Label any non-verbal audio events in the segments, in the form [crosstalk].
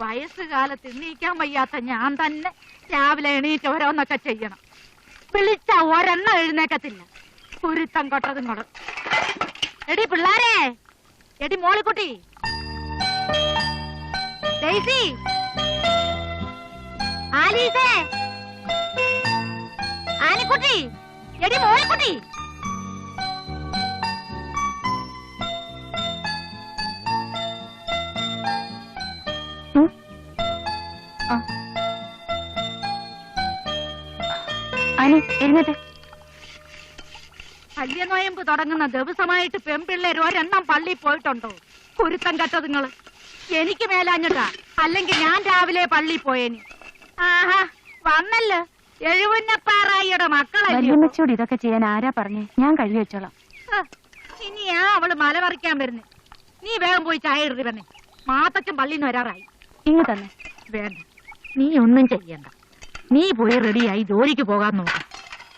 വയസ്സുകാലത്ത് എണീക്കാൻ വയ്യാത്ത ഞാൻ തന്നെ രാവിലെ എണീറ്റ് ഓരോന്നൊക്കെ ചെയ്യണം. വിളിച്ച ഒരെണ്ണം എഴുന്നേക്കത്തില്ല. കുരുത്തം കൊട്ടതും കൊട. എടി പിള്ളാരെ എടി മോളിക്കുട്ടി. ഡെയ്സി. ആലീസേ. ആലിക്കുട്ടി. എടി മോളിക്കുട്ടി. എഴുന്നേറ്റ്. കല്യനോയമ്പ് തുടങ്ങുന്ന ദിവസമായിട്ട് പെൺപിള്ളേർ ഒരെണ്ണം പള്ളി പോയിട്ടുണ്ടോ? കുരുത്തം കെട്ടതുങ്ങൾ എനിക്ക് മേലാഞ്ഞിട്ടാ. അല്ലെങ്കിൽ ഞാൻ രാവിലെ പള്ളി പോയേന്. ആഹാ വന്നല്ലോ. എഴുവന്നപ്പാറായിയുടെ മക്കളോട് ഇതൊക്കെ ചെയ്യാൻ ആരാ പറഞ്ഞേ? ഞാൻ കഴുകി വെച്ചോളാം. ഇനിയാ അവൾ മല പറിക്കാൻ വരുന്നേ. നീ വേഗം പോയി ചായ എഴുതി വന്നേ. മാത്തച്ഛൻ പള്ളിന്ന് വരാറായി. ഇങ്ങ് തന്നെ. വേണ്ട. നീ ഒന്നും ചെയ്യണ്ട. നീ പോയി റെഡിയായി ജോലിക്ക് പോകാൻ നോക്കാം.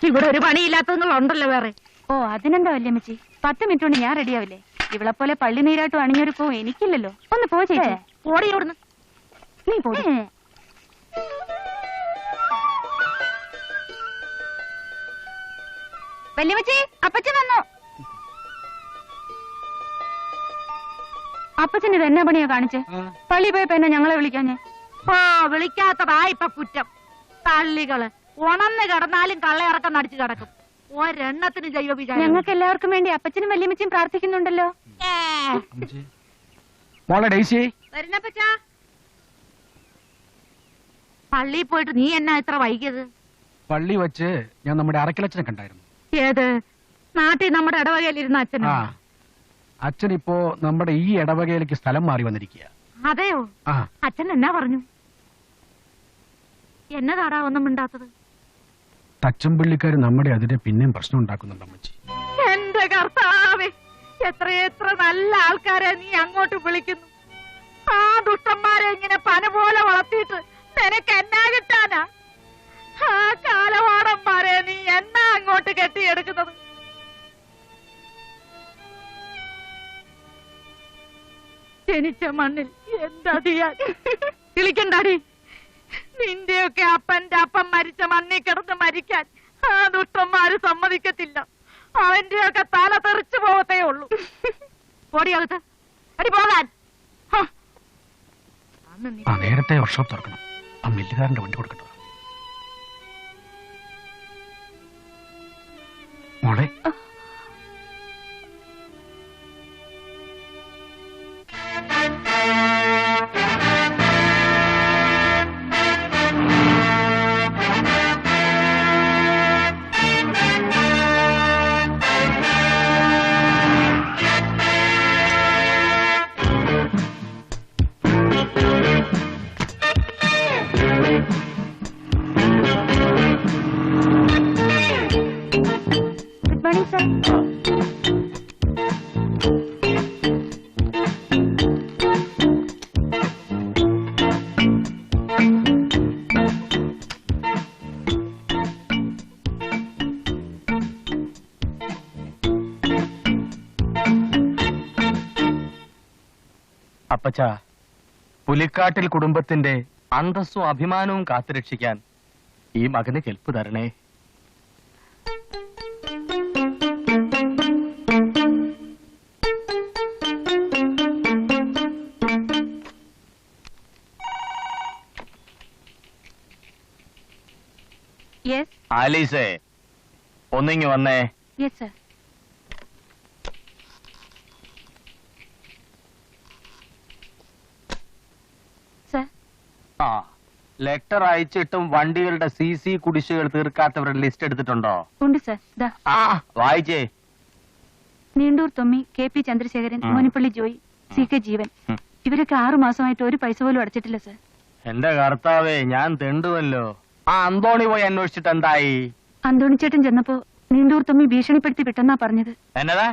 ഇവിടെ ഒരു പണിയില്ലാത്തതുങ്ങളുണ്ടല്ലോ വേറെ. ഓ അതിനെന്താ വല്യമ്മച്ചി? പത്ത് മിനിറ്റ് കൊണ്ട് ഞാൻ റെഡിയാവില്ലേ ഇവളെ പോലെ പള്ളി നീരാട്ടും പോ എനിക്കില്ലല്ലോ. ഒന്ന് പോ ചേച്ചി. ഓടി ഓടുന്നു നീ പോ. വല്യമ്മച്ചി അപ്പച്ചൻ വന്നു. അപ്പച്ചൻ ഇത് എന്നാ പണിയാ കാണിച്ചേ? പള്ളി പോയപ്പോ എന്നെ ഞങ്ങളെ വിളിക്കാഞ്ഞേ? ആ വിളിക്കാത്തതാ ഇപ്പൊ കുറ്റം. തള്ളികൾ. ഉണന്ന് കിടന്നാലും കള്ളയിറക്കം നടിച്ചു കിടക്കും. ഒരെണ്ണത്തിന് ജൈവ വിചാരം ഞങ്ങൾക്ക് എല്ലാവർക്കും വേണ്ടി അപ്പച്ചനും വല്യമ്മച്ചിയും പ്രാർത്ഥിക്കുന്നുണ്ടല്ലോ. മോളെ വരുന്നപ്പച്ചാ പള്ളിയിൽ പോയിട്ട് നീ എന്നാ ഇത്ര വൈകിയത്? പള്ളി വെച്ച് ഞാൻ നമ്മുടെ അറക്കലച്ചനെ കണ്ടായിരുന്നു. ഏത്? നാട്ടിൽ നമ്മുടെ ഇടവകയിലിരുന്ന അച്ഛൻ അച്ഛൻ ഇപ്പോ നമ്മുടെ ഈ ഇടവകയിലേക്ക് സ്ഥലം മാറി വന്നിരിക്കുക അതെയോ? അച്ഛൻ എന്നാ പറഞ്ഞു? എന്നതാടാ ഒന്നും മിണ്ടാത്തത്? തച്ചമ്പള്ളിക്കാർ നമ്മുടെ അതിന്റെ പിന്നെയും പ്രശ്നം ഉണ്ടാക്കുന്നുണ്ട് അമ്മച്ചി? എന്റെ കർത്താവേ എത്രയെത്ര നല്ല ആൾക്കാരെ നീ അങ്ങോട്ട് വിളിക്കുന്നു. ആ ദുഷ്ടന്മാരെ ഇങ്ങനെ പന പോലെ വളർത്തിയിട്ട് നിനക്ക് എന്നാ കിട്ടാനാ? ആ കാലവാടന്മാരെ നീ എന്നാ അങ്ങോട്ട് കെട്ടിയെടുക്കുന്നത്? ജനിച്ച മണ്ണിൽ എന്താ ചെയ്യാൻ? വിളിക്കണ്ടാടി. നിന്റെയൊക്കെ അപ്പന്റെ അപ്പം മരിച്ച മണ്ണിൽ കിടന്ന് മരിക്കാൻ ആ ദുഷ്ടന്മാര് സമ്മതിക്കത്തില്ല. അവന്റെയൊക്കെ തല തെറിച്ചു പോകത്തേ ഉള്ളൂ. ഓടിയാകത്ത് അടി പോകാൻ. ആ നേരത്തെ വർക്ക്ഷോപ്പ് തുറക്കണം. ആ മില്ലുകാരന്റെ വണ്ടി കൊടുക്കട്ടോ. മോളെ അപ്പച്ച പുലിക്കാട്ടിൽ കുടുംബത്തിന്റെ അന്തസ്സും അഭിമാനവും കാത്തുരക്ഷിക്കാൻ ഈ മകന് കെൽപ്പ് തരണേ. ആലീസേ ഒന്നിങ്ങി വന്നേ. യെസ് സർ ആ ലെറ്റർ അയച്ചിട്ടും വണ്ടികളുടെ സി സി കുടിശ്ശികൾ തീർക്കാത്തവരുടെ ലിസ്റ്റ് എടുത്തിട്ടുണ്ടോ? ഉണ്ട് സർ ദാ. ആ വായിച്ചേ. നീണ്ടൂർ തൊമ്മി കെ പി ചന്ദ്രശേഖരൻ ഉം. Monippally Joy C K Jeevan. ഉം. ഇവരൊക്കെ ആറു മാസമായിട്ട് ഒരു പൈസ പോലും അടച്ചിട്ടില്ല സർ എന്റെ കർത്താവേ ഞാൻ തെണ്ടുവല്ലോ. ആ അന്തോണി പോയി അന്വേഷിച്ചിട്ട് എന്തായി? അന്തോണിച്ചേട്ടൻ ചെന്നപ്പോ നീണ്ടൂർ തൊമ്മി ഭീഷണിപ്പെടുത്തി വിട്ടെന്നാ പറഞ്ഞത്. എന്നതാ?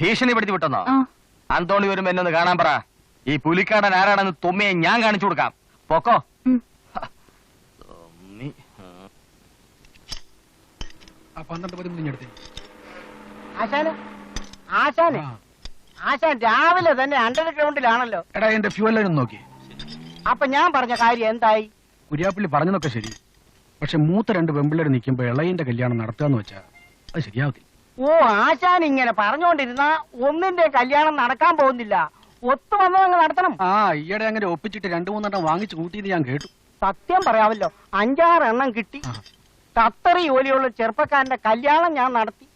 ഭീഷണിപ്പെടുത്തി വിട്ടെന്നോ ആ. അന്തോണി വരുമ്പോ എന്നൊന്ന് കാണാൻ പറ. ഈ പുലിക്കാടൻ ആരാണെന്ന് തൊമ്മിയെ ഞാൻ കാണിച്ചു കൊടുക്കാം. പൊക്കോ. ഉം. തൊമ്മി ആ. ആ പന്ത്രണ്ട് പതിമൂന്ന് എടുത്തേ. ആശാന് ആശാന്. ആ. ആശാൻ രാവിലെ തന്നെ അണ്ടർഗ്രൗണ്ടിലാണല്ലോ എടാ എന്റെ ഫ്യൂൽ ലൈൻ ഒന്ന് നോക്കി. അപ്പൊ ഞാൻ പറഞ്ഞ കാര്യം എന്തായി? കുര്യാപ്പള്ളി പറഞ്ഞതൊക്കെ ശരി. പക്ഷെ മൂത്ത രണ്ട് പെമ്പിള്ളേർ നിൽക്കുമ്പോ ഇളയിന്റെ കല്യാണം നടത്താന്ന് വെച്ചാ അത് ശരിയാവത്തില്ല. ഓ ആശാൻ ഇങ്ങനെ പറഞ്ഞുകൊണ്ടിരുന്ന ഒന്നിന്റെ കല്യാണം നടക്കാൻ പോകുന്നില്ല. ഒത്തു വന്നതങ്ങ് നടത്തണം. ആ ഈയിടെ അങ്ങനെ ഒപ്പിച്ചിട്ട് രണ്ടു മൂന്നെണ്ണം വാങ്ങിച്ചു കൂട്ടിയെന്ന് ഞാൻ കേട്ടു. സത്യം പറയാമല്ലോ അഞ്ചാറ് എണ്ണം കിട്ടി. ഖത്തറി ജോലിയുള്ള ചെറുപ്പക്കാരന്റെ കല്യാണം ഞാൻ നടത്തി.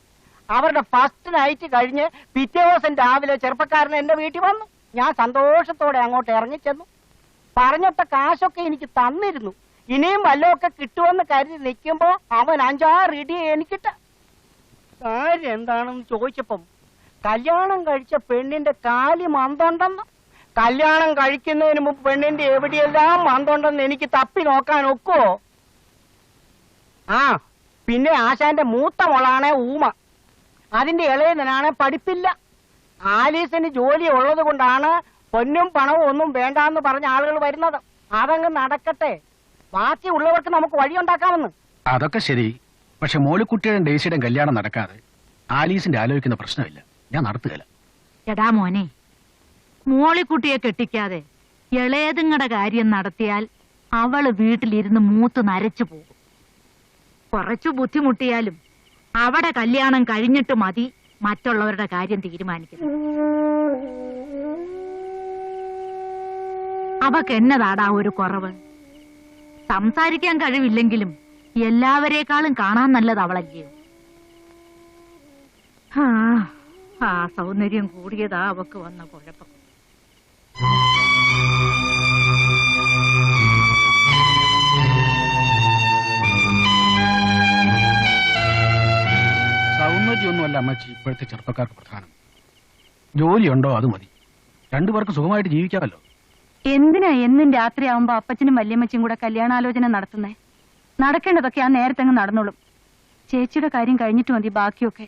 അവരുടെ ഫസ്റ്റ് നൈറ്റ് കഴിഞ്ഞ് പിറ്റേ ദിവസം രാവിലെ ചെറുപ്പക്കാരൻ എന്റെ വീട്ടിൽ വന്നു. ഞാൻ സന്തോഷത്തോടെ അങ്ങോട്ട് ഇറങ്ങിച്ചെന്നു പറഞ്ഞിട്ട കാശൊക്കെ എനിക്ക് തന്നിരുന്നു. ഇനിയും വല്ലതൊക്കെ കിട്ടുമെന്ന് കരുതി നിൽക്കുമ്പോ അവൻ അഞ്ചാറ് ഇടി എനിക്കിട്ട. കാര്യം എന്താണെന്ന് ചോദിച്ചപ്പം കല്യാണം കഴിച്ച പെണ്ണിന്റെ കാലി മന്തുണ്ടെന്ന്. കല്യാണം കഴിക്കുന്നതിന് മുമ്പ് പെണ്ണിന്റെ എവിടെയെല്ലാം മന്തുണ്ടെന്ന് എനിക്ക് തപ്പി നോക്കാൻ ഒക്കുവോ ആ പിന്നെ ആശാന്റെ മൂത്ത മോളാണ് ഊമ. അതിന്റെ ഇളയതിനാണ് പഠിപ്പില്ല. ആലീസിന് ജോലി ഉള്ളത് കൊണ്ടാണ് പൊന്നും പണവും ഒന്നും വേണ്ടാന്ന് പറഞ്ഞ ആളുകൾ വരുന്നത്. അതങ്ങ് നടക്കട്ടെ. ബാക്കി ഉള്ളവർക്ക് നമുക്ക് വഴിയുണ്ടാക്കാമെന്ന് അതൊക്കെ ശരി. പക്ഷെ മോളിക്കുട്ടിയുടെ ഡേസിയുടെയും കല്യാണം നടക്കാതെ ആലീസിന്റെ ആലോചിക്കുന്ന പ്രശ്നമില്ല. ഞാൻ നടത്തുകയില്ല. എടാ മോനെ മോളിക്കുട്ടിയെ കെട്ടിക്കാതെ ഇളയതുങ്ങടെ കാര്യം നടത്തിയാൽ അവൾ വീട്ടിലിരുന്ന് മൂത്ത് നരച്ചു പോകും. കുറച്ചു ബുദ്ധിമുട്ടിയാലും അവിടെ കല്യാണം കഴിഞ്ഞിട്ട് മതി മറ്റുള്ളവരുടെ കാര്യം തീരുമാനിക്കുന്നത് അവക്ക് എന്നതാടാ ഒരു കുറവ്? സംസാരിക്കാൻ കഴിവില്ലെങ്കിലും എല്ലാവരേക്കാളും കാണാൻ നല്ലത് അവളല്ലയോ? ആ ആ സൗന്ദര്യം കൂടിയതാ അവക്ക് വന്ന കുഴപ്പം. സൗന്ദര്യമൊന്നുമല്ല അമ്മച്ചി ഇപ്പോഴത്തെ ചെറുപ്പക്കാർക്ക് പ്രധാനം. ജോലിയുണ്ടോ അത് മതി. രണ്ടുപേർക്ക് സുഖമായിട്ട് ജീവിക്കാമല്ലോ. എന്തിനാ എന്നും രാത്രി ആവുമ്പോ അപ്പച്ചനും വല്യമ്മച്ചും കൂടെ കല്യാണാലോചന നടത്തുന്നേ? നടക്കേണ്ടതൊക്കെ ആ നേരത്തെ അങ്ങ് നടന്നോളും. ചേച്ചിയുടെ കാര്യം കഴിഞ്ഞിട്ട് മതി ബാക്കിയൊക്കെ.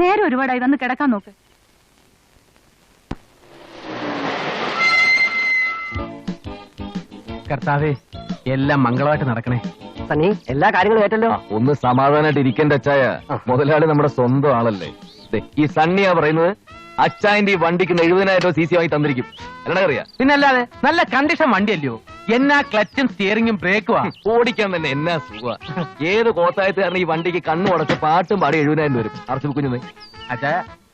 നേരെ ഒരുപാടായി വന്ന് കിടക്കാൻ നോക്ക്. കർത്താവേ എല്ലാം മംഗളമായിട്ട് നടക്കണേ. സണ്ണി എല്ലാ കാര്യങ്ങളും ഏറ്റല്ലോ. ഒന്ന് സമാധാനമായിട്ട് ഇരിക്കേണ്ട അച്ചായ. മുതലാളി നമ്മുടെ സ്വന്തം ആളല്ലേ. ദേ, ഈ സണ്ണിയാ പറയുന്നത് അച്ചായന്റെ ഈ വണ്ടിക്ക് എഴുപതിനായിരം രൂപ സി സി വാങ്ങി തന്നിരിക്കും. എന്നാ അറിയാ? പിന്നല്ലാതെ നല്ല കണ്ടീഷൻ വണ്ടിയല്ലയോ? എന്നാ ക്ലച്ചും സ്റ്റിയറിംഗും ബ്രേക്കുവാ [laughs] ഓടിക്കാൻ തന്നെ എന്നാ സുഖ ഏത് കോത്തായത്തുകാരൻ ഈ വണ്ടിക്ക് കണ്ണു ഉടച്ച് പാട്ടും പാടി എഴുപതിനായിരം രൂപ വരും. അറച്ചു കുഞ്ഞു അച്ഛാ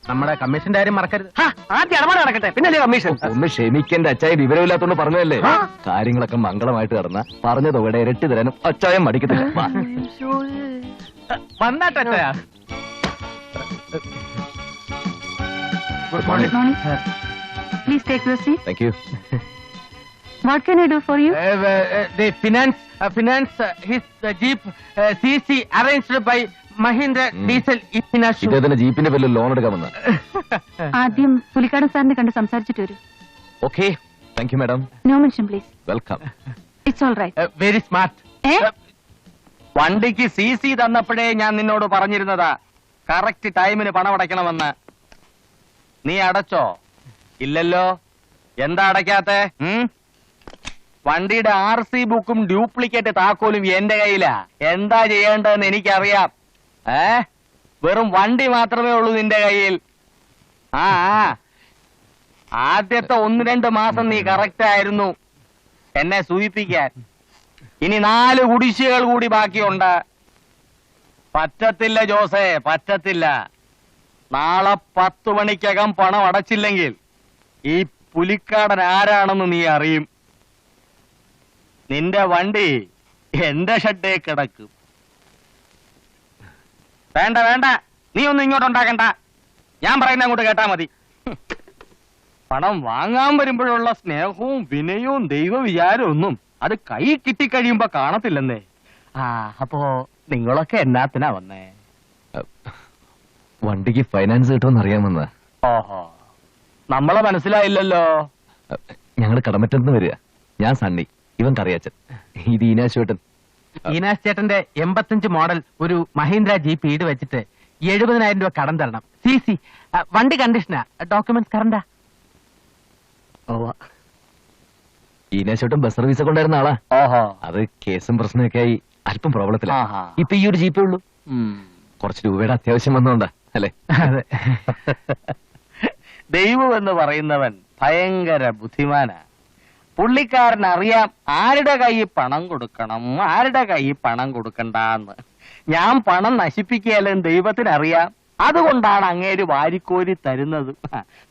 നമ്മുടെ കമ്മീഷന്റെ കാര്യം മറക്കരുത്. ആദ്യം ഇടപാട് നടക്കട്ടെ. പിന്നല്ലേ കമ്മീഷൻ ഒന്ന് ക്ഷമിക്കേണ്ട അച്ചായ വിവരമില്ലാത്തോണ്ട് പറഞ്ഞതല്ലേ? കാര്യങ്ങളൊക്കെ മംഗളമായിട്ട് നടന്ന. പറഞ്ഞത് ഇവിടെ ഇരട്ടി തരാനും അച്ചായം മടിക്കത്തില്ല. വാ. വന്നാട്ടെ അച്ഛാ. Good morning please take your seat. Thank you. What can I do for you the finance uh, finance uh, his uh, jeep uh, CC arranged by Mahindra Hmm. Diesel Infinity. ഇദ്ദേഹത്തിന്റെ ജീപ്പിന്റെ പേരിൽ ലോൺ എടുക്കാൻ വന്ന [laughs] ആദ്യം പുലിക്കാടൻ സാറിനെ കണ്ട് സംസാരിച്ചിട്ട് വരും. Okay thank you madam no mention please welcome it's all right very smart വണ്ടിക്ക് സി സി തന്നപ്പോഴേ ഞാൻ നിന്നോട് പറഞ്ഞിരുന്നതാ. കറക്റ്റ് ടൈമിന് പണം അടയ്ക്കണമെന്ന്. നീ അടച്ചോ? ഇല്ലല്ലോ. എന്താ അടയ്ക്കാത്തെ? ഉം? വണ്ടിയുടെ ആർ സി ബുക്കും ഡ്യൂപ്ലിക്കേറ്റ് താക്കോലും എന്റെ കയ്യിലാ. എന്താ ചെയ്യേണ്ടതെന്ന് എനിക്കറിയാം. ഏ? വെറും വണ്ടി മാത്രമേ ഉള്ളൂ നിന്റെ കയ്യിൽ. ആ. ആദ്യത്തെ ഒന്ന് രണ്ട് മാസം നീ കറക്റ്റ് ആയിരുന്നു. എന്നെ സൂചിപ്പിക്കാൻ. ഇനി നാല് കുടിശ്ശികൾ കൂടി ബാക്കിയുണ്ട്. പറ്റത്തില്ല ജോസേ പറ്റത്തില്ല. നാളെ പത്തു മണിക്കകം പണം അടച്ചില്ലെങ്കിൽ ഈ പുലിക്കാടൻ ആരാണെന്ന് നീ അറിയും. നിന്റെ വണ്ടി എന്റെ ഷെഡേ കിടക്കും. വേണ്ട വേണ്ട. നീ ഒന്നും ഇങ്ങോട്ട് ഉണ്ടാക്കണ്ട. ഞാൻ പറയുന്ന അങ്ങോട്ട് കേട്ടാ മതി. പണം വാങ്ങാൻ വരുമ്പോഴുള്ള സ്നേഹവും വിനയവും ദൈവ വിചാരവും ഒന്നും അത് കൈ കിട്ടിക്കഴിയുമ്പോ കാണത്തില്ലെന്നേ. ആ അപ്പോ നിങ്ങളൊക്കെ എന്നാത്തിനാ വന്നേ? വണ്ടിക്ക് ഫൈനാൻസ് കിട്ടുമെന്ന് അറിയാമെന്ന്. ഓഹോ. നമ്മളെ മനസ്സിലായില്ലല്ലോ. ഞങ്ങൾ കടമറ്റന്ന് വരിക. ഞാൻ സണ്ണി. ഇവൻ കറിയാച്ചൻ ഇത് ഈനാശുവേട്ടൻ ഈനാസ് ചേട്ടന്റെ എൺപത്തഞ്ച് മോഡൽ ഒരു മഹീന്ദ്ര ജീപ്പ് ഈട് വെച്ചിട്ട് എഴുപതിനായിരം രൂപ കടം തരണം. സി സി വണ്ടി കണ്ടീഷനാ. ഡോക്യുമെന്റ്സ് കറണ്ടാ. ഈനാശുവേട്ടൻ ബസ് സർവീസ് ഒക്കെ ഉണ്ടായിരുന്ന ആളാ. അത് കേസും പ്രശ്നമൊക്കെ ആയി അല്പം പ്രോബ്ലത്തിലാ. ആഹാ. ഇപ്പൊ ഈ ഒരു ജീപ്പേ ഉള്ളൂ. കുറച്ച് രൂപയുടെ അത്യാവശ്യം വന്നോണ്ടാ അല്ലെ? അതെ. ദൈവം എന്ന് പറയുന്നവൻ ഭയങ്കര ബുദ്ധിമാനാ. പുള്ളിക്കാരൻ അറിയാം ആരുടെ കൈ പണം കൊടുക്കണം ആരുടെ കൈ പണം കൊടുക്കണ്ടെന്ന്. ഞാൻ പണം നശിപ്പിക്കുകയല്ലെന്ന് ദൈവത്തിന് അറിയാം അതുകൊണ്ടാണ് അങ്ങേര് വാരിക്കോരി തരുന്നത്.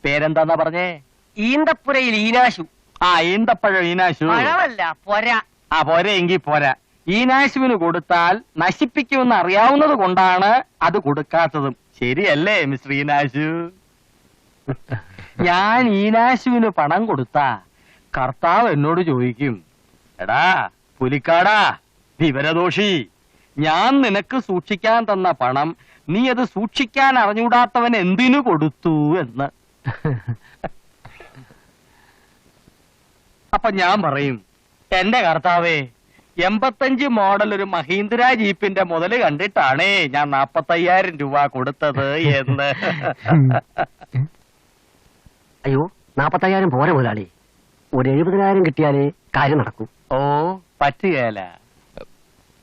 പേരെന്താന്നാ പറഞ്ഞേ? ഈന്തപ്പുരയിൽ ഈനാശു. ആ ഈന്തപ്പഴം ഈനാശു. പഴമല്ല പൊര. ആ പോരെ എങ്കിൽ പോരാ. ഈനാശുവിന് കൊടുത്താൽ നശിപ്പിക്കുമെന്ന് അറിയാവുന്നത് കൊണ്ടാണ് അത് കൊടുക്കാത്തതും. ശരിയല്ലേ മിസ്റ്റർ ഈനാശു? ഞാൻ ഈനാശുവിന് പണം കൊടുത്താ കർത്താവ് എന്നോട് ചോദിക്കും എടാ പുലിക്കാടാ വിവരദോഷി ഞാൻ നിനക്ക് സൂക്ഷിക്കാൻ തന്ന പണം നീ അത് സൂക്ഷിക്കാൻ അറിഞ്ഞൂടാത്തവൻ എന്തിനു കൊടുത്തു? എന്ന്. അപ്പൊ ഞാൻ പറയും എന്റെ കർത്താവേ എൺപത്തഞ്ച് മോഡൽ ഒരു മഹീന്ദ്ര ജീപ്പിന്റെ മുതൽ കണ്ടിട്ടാണേ ഞാൻ നാപ്പത്തയ്യായിരം രൂപ കൊടുത്തത് എന്ന്. അയ്യോ നാപ്പത്തയ്യായിരം പോരെ മുതലാളി. ഒരു എഴുപതിനായിരം കിട്ടിയാലേ കാര്യം നടക്കൂ. ഓ പറ്റുകയല്ല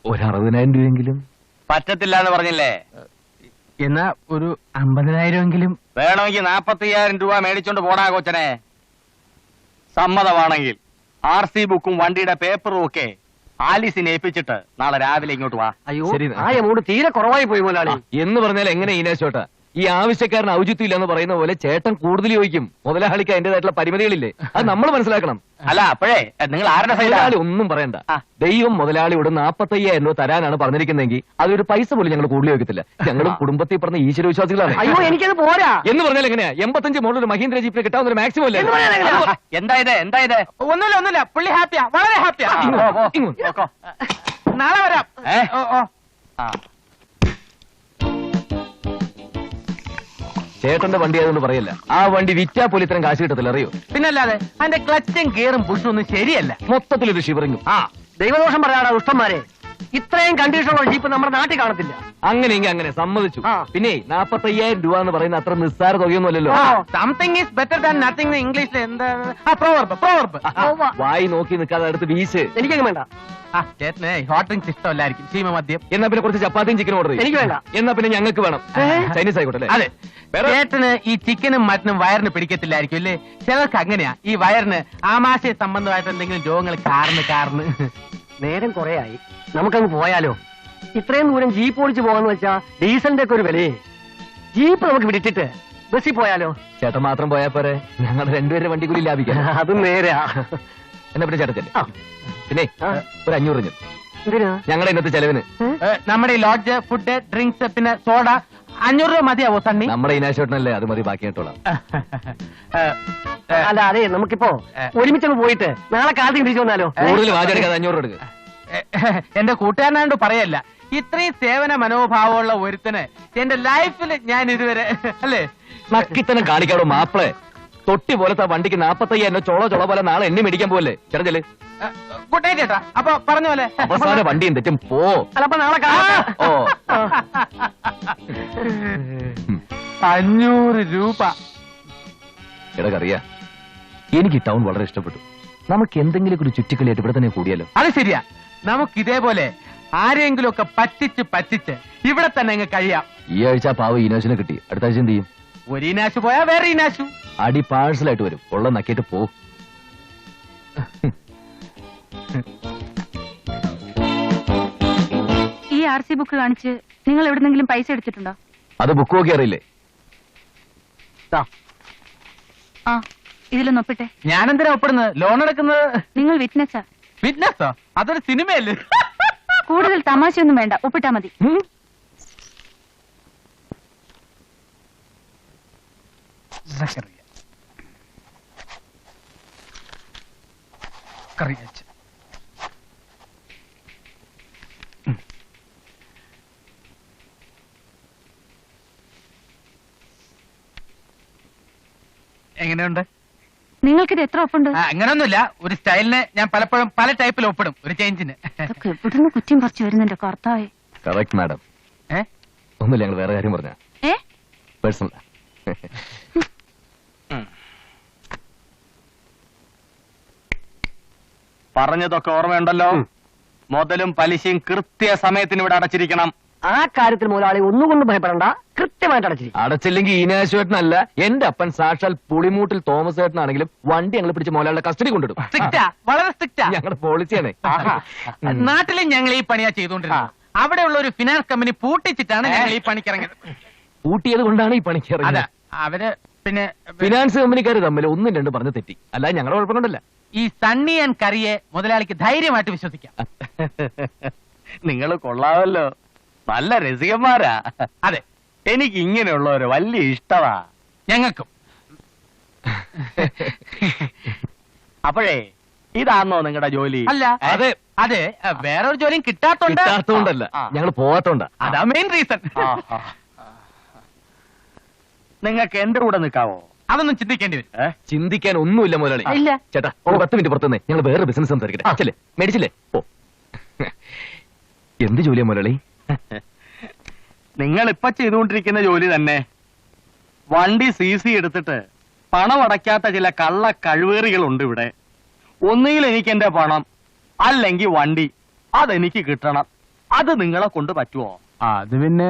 ഒരു അറുപതിനായിരം രൂപയെങ്കിലും. പറ്റത്തില്ല എന്ന് പറഞ്ഞില്ലേ? എന്നാ ഒരു അമ്പതിനായിരം എങ്കിലും വേണമെങ്കിൽ നാപ്പത്തയ്യായിരം രൂപ മേടിച്ചോണ്ട് പോടാ കൊച്ചനെ. സമ്മതമാണെങ്കിൽ ആർ സി ബുക്കും വണ്ടിയുടെ പേപ്പറും ഒക്കെ ആലീസിനെ ഏൽപ്പിച്ചിട്ട് നാളെ രാവിലെ ഇങ്ങോട്ട് വാ. അയ്യോ. ആ എമൗണ്ട് തീരെ കുറവായി പോയി മുതലാളി. എന്ന് പറഞ്ഞാൽ എങ്ങനെ ഈനാശോട്ടാ? ഈ ആവശ്യക്കാരൻ ഔചിത്യം ഇല്ലെന്ന് പറയുന്ന പോലെ ചേട്ടൻ കൂടുതൽ ചോദിക്കും മുതലാളിക്ക് അതിന്റേതായിട്ടുള്ള പരിമിതികളില്ലേ? അത് നമ്മൾ മനസ്സിലാക്കണം. അല്ല അപ്പോഴേ നിങ്ങൾ ആരുടെ മുതലാളി ഒന്നും പറയണ്ട. ദൈവം മുതലാളിയോട് നാപ്പത്തയ്യായിരം രൂപ തരാനാണ് പറഞ്ഞിരിക്കുന്നതെങ്കിൽ അതൊരു പൈസ പോലും ഞങ്ങൾ കൂടുതൽ ചോദിക്കത്തില്ല. ഞങ്ങൾ കുടുംബത്തിൽ പറഞ്ഞ ഈശ്വര വിശ്വാസികളാണ് അയ്യോ എനിക്കത് പോരാ. എന്ന് പറഞ്ഞാൽ എങ്ങനെയാ? എൺപത്തഞ്ച് മോഡൽ ഒരു മഹീന്ദ്ര ജീപ്പിന് കിട്ടാവുന്ന ഒരു മാക്സിമം അല്ലേ? എന്തായത് പറഞ്ഞാൽ എങ്ങനെയാ? എന്താ ഇത്? എന്താ ഇത്? ഒന്നുമില്ല ഒന്നുമില്ല. പുള്ളി ഹാപ്പിയാ. വളരെ ഹാപ്പിയാ. നാളെ വരാം പോ. ഓ ആ നാളെ വരാം. ചേട്ടന്റെ വണ്ടി ആയതുകൊണ്ട് പറയല്ല. ആ വണ്ടി വിറ്റാ പോലും ഇത്രയും കാശ് കിട്ടത്തില്ല അറിയോ? പിന്നല്ലാതെ അതിന്റെ ക്ലച്ചും ഗിയറും പുഷും ഒന്നും ശരിയല്ല. മൊത്തത്തിൽ ഇത് ഷിവറിങ്ങും ആ ദൈവദോഷം പറയാടാ ദുഷ്ടന്മാരെ. ഇത്രയും കണ്ടീഷനുള്ള ജീപ്പ് നമ്മുടെ നാട്ടിൽ കാണത്തില്ല. അങ്ങനെയെങ്കിൽ അങ്ങനെ സമ്മതിച്ചു. ആ. പിന്നെ നാപ്പത്തയ്യായിരം രൂപ എന്ന് പറയുന്ന അത്ര നിസ്സാര തുകയൊന്നുമല്ലല്ലോ. Something is better than nothing ഇംഗ്ലീഷിൽ എന്താ? ആ പ്രോവർബ് പ്രോവർബ് വായി നോക്കി നിൽക്കാതെ അടുത്ത് വീശ്. എനിക്കങ്ങ് വേണ്ട. ആ ചേട്ടന് ഹോട്ട് ഡ്രിങ്ക്സ് ഇഷ്ടമല്ലായിരിക്കും. സീമ മദ്യം. എന്നാ പിന്നെ കുറച്ച് ചപ്പാത്തിയും ചിക്കനും ഓർഡർ എനിക്ക് വേണ്ട. എന്നാ പിന്നെ ഞങ്ങൾക്ക് വേണം. ചൈനീസ് ആയിക്കോട്ടെ അല്ലേ? അതെ. വേറെ- ചേട്ടന് ഈ ചിക്കനും മറ്റനും വയറിന് പിടിക്കത്തില്ലായിരിക്കും അല്ലേ? ചിലർക്ക് അങ്ങനെയാ. ഈ വയറിന് ആമാശയ സംബന്ധമായിട്ട് എന്തെങ്കിലും രോഗങ്ങൾ കാർന്ന് കാർന്ന്. നേരം കുറെ ആയി നമുക്കങ്ങ് പോയാലോ? ഇത്രയും ദൂരം ജീപ്പ് ഓടിച്ചു പോകാന്ന് വെച്ചാ ഡീസലിന്റെ ഒക്കെ ഒരു വിലയെ. ജീപ്പ് നമുക്ക് വിട്ടിട്ട് ബസ്സിൽ പോയാലോ? ചേട്ടൻ മാത്രം പോയാ പോരെ. ഞങ്ങളുടെ രണ്ടുപേരെ വണ്ടി കൂടി ലാഭിക്കാം. [laughs] അത് നേരാ. എന്നാ പിന്നെ. ആ. പിന്നെ ഒരു അഞ്ഞൂറ് ഞങ്ങളുടെ ഇന്നത്തെ ചെലവിന്. നമ്മുടെ ഈ ലോഡ്ജ് ഫുഡ് ഡ്രിങ്ക്സ് പിന്നെ സോഡ അഞ്ഞൂറ് രൂപ മതിയാവോ സണ്ണി? നമ്മുടെ ഇനാശോട്ടനല്ലേ അത് മതി ബാക്കി കേട്ടോളാം [laughs] അല്ല അതെ നമുക്കിപ്പോ ഒരുമിച്ചങ്ങ് പോയിട്ട് നാളെ കാലത്ത് തിരിച്ചു വന്നാലോ? കൂടുതൽ വാചടിക്കാതെ അഞ്ഞൂറ് എടുക്കുക എന്റെ കൂട്ടുകാരനാണ്ട് പറയല്ല. ഇത്രയും സേവന മനോഭാവമുള്ള ഒരുത്തന് എന്റെ ലൈഫിൽ ഞാൻ ഇതുവരെ അല്ലേ? നക്കിത്തനം കാണിക്കാടോ മാപ്പിളെ? തൊട്ടി പോലത്തെ വണ്ടിക്ക് നാപ്പത്തയ്യായിരം ചോള ചോള ചോളോ പോലെ നാളെ എണ്ണി മേടിക്കാൻ പോലെ ചെറുതൽ ചെല്ല് ഗുഡ് നൈറ്റ് ചേട്ടാ. അപ്പൊ പറഞ്ഞ പോലെ. അവസാന വണ്ടിയും തെറ്റും. പോ. അല്ല അപ്പൊ നാളെ ഓ അഞ്ഞൂറ് രൂപ. എടക്കറിയാ എനിക്ക് ടൗൺ വളരെ ഇഷ്ടപ്പെട്ടു. നമുക്ക് എന്തെങ്കിലും ഒരു ചുറ്റിക്കളിയായിട്ട് ഇവിടെ തന്നെ കൂടിയാലോ? അത് ശരിയാ. നമുക്ക് ഇതേപോലെ ആരെങ്കിലും ഒക്കെ പറ്റിച്ച് പറ്റിച്ച് ഇവിടെ തന്നെ അങ്ങ് കഴിയാം. ഈ ആഴ്ച പാവ ഇനോശിനെ കിട്ടി. അടുത്ത ആഴ്ച എന്ത് ചെയ്യും? ഒരു ഇനാശു പോയാ വേറെ ഇനാശു. അടി പാഴ്സലായിട്ട് വരും. ഉള്ള നക്കിയിട്ട് പോ. ഈ ആർ സി ബുക്ക് കാണിച്ച് നിങ്ങൾ എവിടെന്നെങ്കിലും പൈസ എടുത്തിട്ടുണ്ടോ? അത് ബുക്ക് നോക്കി അറിയില്ലേ? ആ ഇതിലൊന്ന് ഒപ്പിട്ടെ. ഞാനെന്തിനാ ഒപ്പിടുന്നത്? ലോൺ എടുക്കുന്നത്? നിങ്ങൾ വിറ്റ്നസ്സാ. വിറ്റ്നസ്സോ? അതൊരു സിനിമയല്ലേ? കൂടുതൽ തമാശയൊന്നും വേണ്ട. ഒപ്പിട്ടാ മതി. എങ്ങനെയുണ്ട്? നിങ്ങൾക്കിത് എത്ര ഒപ്പുണ്ട് അങ്ങനൊന്നുമില്ല. ഒരു സ്റ്റൈലിന് ഞാൻ പലപ്പോഴും പല ടൈപ്പിൽ ഒപ്പിടും. ഒരു ചേഞ്ചിന്. എവിടുന്ന് കുറ്റം പറിച്ചു വരുന്നുണ്ട് കർത്താവേ കറക്റ്റ് മാഡം ഏ? ഒന്നുമില്ല ഞങ്ങൾ വേറെ കാര്യം പറഞ്ഞ. ഏ? പേഴ്സണൽ [laughs] പറഞ്ഞതൊക്കെ ഓർമ്മയുണ്ടല്ലോ? മുതലും പലിശയും കൃത്യ സമയത്തിന് ഇവിടെ അടച്ചിരിക്കണം. ആ കാര്യത്തിൽ മുതലാളി ഒന്നുകൊണ്ടും ഭയപ്പെടണ്ട. കൃത്യമായിട്ട് അടച്ചിരിക്കും. അടച്ചില്ലെങ്കിൽ ഈനാശുവേട്ടനല്ല എന്റെ അപ്പൻ സാക്ഷാൽ പുളിമൂട്ടിൽ തോമസ് ഏട്ടനാണെങ്കിലും വണ്ടി ഞങ്ങൾ പിടിച്ച് മുതലാളിയുടെ കസ്റ്റഡി കൊണ്ടിടും. [laughs] സ്ട്രിക്റ്റാ വളരെ സ്ട്രിക്റ്റാ. ഞങ്ങളുടെ പോളിസിയാണ്. നാട്ടിലും ഞങ്ങൾ ഈ പണിയാ ചെയ്തുകൊണ്ടിരുന്നത് അവിടെയുള്ള ഒരു ഫിനാൻസ് കമ്പനി പൂട്ടിച്ചിട്ടാണ് ഞങ്ങൾ ഈ പണിക്കിറങ്ങിയത്. പൂട്ടിയത് കൊണ്ടാണ് ഈ പണിക്ക് അതെ ഇറങ്ങിയത് അവർ പിന്നെ ഫിനാൻസ് കമ്പനിക്കാർ തമ്മിൽ ഒന്നും രണ്ടും പറഞ്ഞ് തെറ്റി. അല്ല ഞങ്ങളുടെ കുഴപ്പം കൊണ്ടല്ല ഈ സണ്ണി ആൻഡ് കറിയെ മുതലാളിക്ക് ധൈര്യമായിട്ട് വിശ്വസിക്കാം. [laughs] നിങ്ങൾ കൊള്ളാമല്ലോ നല്ല രസികന്മാരാ. അതെ. എനിക്ക് ഇങ്ങനെയുള്ളവര് വലിയ ഇഷ്ടമാ ഞങ്ങൾക്കും. [laughs] അപ്പോഴേ ഇതാണോ നിങ്ങളുടെ ജോലി? അല്ല അതെ അതെ വേറെ ഒരു ജോലിയും കിട്ടാത്തോണ്ട്. കിട്ടാത്തോണ്ടല്ല. ഞങ്ങൾ പോവാത്തോണ്ട്. അതാ മെയിൻ റീസൺ. നിങ്ങൾക്ക് എന്റെ കൂടെ നിൽക്കാവോ അതൊന്നും ചിന്തിക്കേണ്ടി വരും. ചിന്തിക്കാൻ ഒന്നുമില്ല മുതലാളി. ഇല്ല. ചേട്ടാ ഓ പത്ത് മിനിറ്റ് പുറത്തുനിന്ന് ഞങ്ങൾ വേറെ ബിസിനസ് സംസാരിക്കട്ടെ. അച്ഛല്ലേ മേടിച്ചില്ലേ? ഓ എന്ത് ജോലിയാ മുതലാളി? നിങ്ങൾ ഇപ്പൊ ചെയ്തുകൊണ്ടിരിക്കുന്ന ജോലി തന്നെ വണ്ടി സി സി എടുത്തിട്ട് പണം അടയ്ക്കാത്ത ചില കള്ള കഴിവേറികളുണ്ട് ഇവിടെ. ഒന്നുകിൽ എനിക്ക് എന്റെ പണം അല്ലെങ്കിൽ വണ്ടി അതെനിക്ക് കിട്ടണം. അത് നിങ്ങളെ കൊണ്ട് പറ്റുമോ അത് പിന്നെ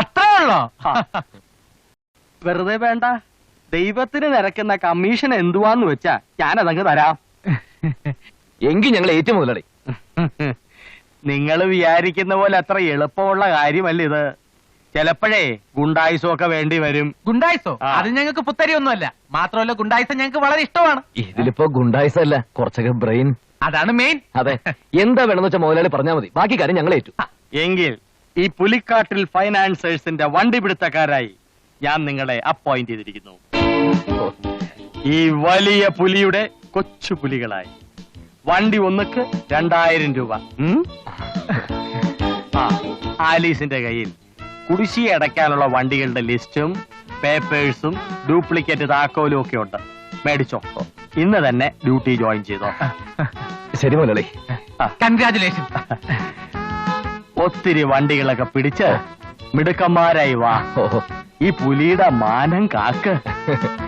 അത്രേ ഉള്ളോ. വെറുതെ വേണ്ട. ദൈവത്തിന് നിരക്കുന്ന കമ്മീഷൻ എന്തുവാന്ന് വെച്ചാ ഞാൻ അതങ്ങ് തരാം. എങ്കിൽ ഞങ്ങൾ ഏറ്റവും മുതലടി നിങ്ങൾ വിചാരിക്കുന്ന പോലെ അത്ര എളുപ്പമുള്ള കാര്യമല്ല ഇത്. ചിലപ്പോഴേ ഗുണ്ടായുസൊക്കെ വേണ്ടി വരും. ഗുണ്ടായിസോ? ആ. അത് ഞങ്ങൾക്ക് പുത്തരി പുത്തരിയൊന്നുമല്ല. മാത്രമല്ല ഗുണ്ടായിസം ഞങ്ങൾക്ക് വളരെ ഇഷ്ടമാണ്. ഇതിലിപ്പോ ഗുണ്ടായിസല്ല കുറച്ചൊക്കെ ബ്രെയിൻ. അതാണ് മെയിൻ അതെ. എന്താ വേണമെന്ന് വെച്ചാൽ മുതലാളി പറഞ്ഞാൽ മതി. ബാക്കി കാര്യം ഞങ്ങൾ ഏറ്റു. എങ്കിൽ ഈ പുലിക്കാട്ടിൽ ഫൈനാൻസേഴ്സിന്റെ വണ്ടി പിടുത്തക്കാരായി ഞാൻ നിങ്ങളെ അപ്പോയിന്റ് ചെയ്തിരിക്കുന്നു. ഈ വലിയ പുലിയുടെ കൊച്ചു പുലികളായി. വണ്ടി ഒന്നുക്ക് രണ്ടായിരം രൂപ. ആ ആലീസിന്റെ കയ്യിൽ. കുടിശ്ശി അടയ്ക്കാനുള്ള വണ്ടികളുടെ ലിസ്റ്റും പേപ്പേഴ്സും ഡ്യൂപ്ലിക്കേറ്റ് താക്കോലും ഒക്കെ ഉണ്ട്. മേടിച്ചോ. ഇന്ന് തന്നെ ഡ്യൂട്ടി ജോയിൻ ചെയ്തോ. ശരി മുരളി കൺഗ്രാചുലേഷൻ ഒത്തിരി വണ്ടികളൊക്കെ പിടിച്ച് മിടുക്കന്മാരായി വാ. ഈ പുലിയുടെ മാനം കാക്ക്. [laughs]